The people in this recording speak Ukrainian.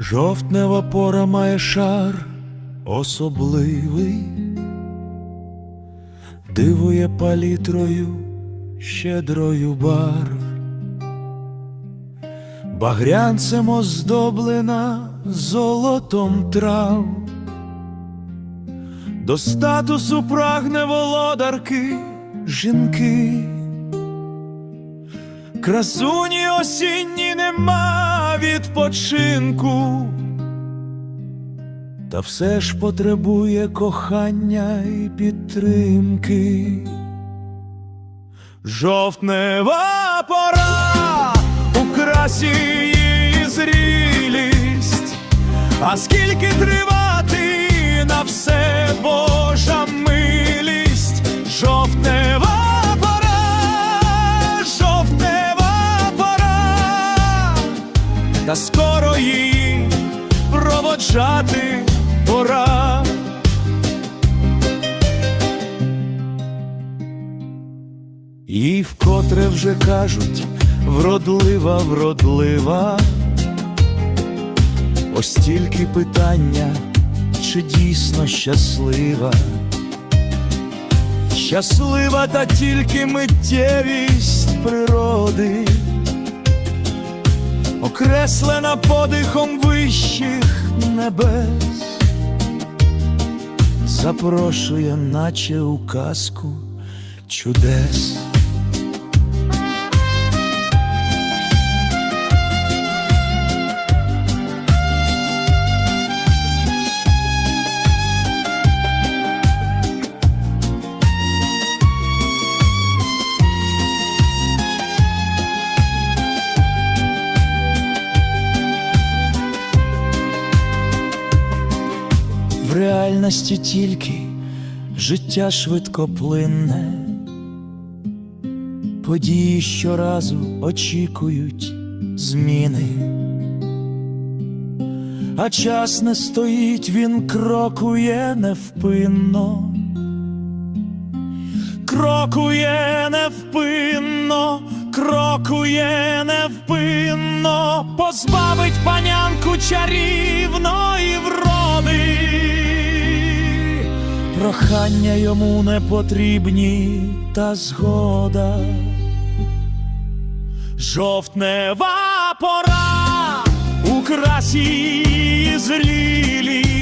Жовтнева пора має шар особливий, дивує палітрою щедрою барв, багрянцем оздоблена золотом трав, до статусу прагне володарки жінки. Красуні осінні нема відпочинку, та все ж потребує кохання і підтримки. Жовтнева пора у красі а скільки тривати на все Божа милість, жовтнева пора, жовтнева пора, та скоро її проводжати пора. Їй вкотре вже кажуть, вродлива, вродлива. Ось тільки питання, чи дійсно щаслива. Щаслива та тільки миттєвість природи, окреслена подихом вищих небес, запрошує, наче у казку чудес. Реальності тільки життя швидкоплинне, події щоразу очікують зміни, а час не стоїть, він крокує невпинно, крокує невпинно, крокує невпинно, позбавить панянку чарівної вроди. Прохання йому не потрібні, та згода. Жовтнева пора у красі її зрілість,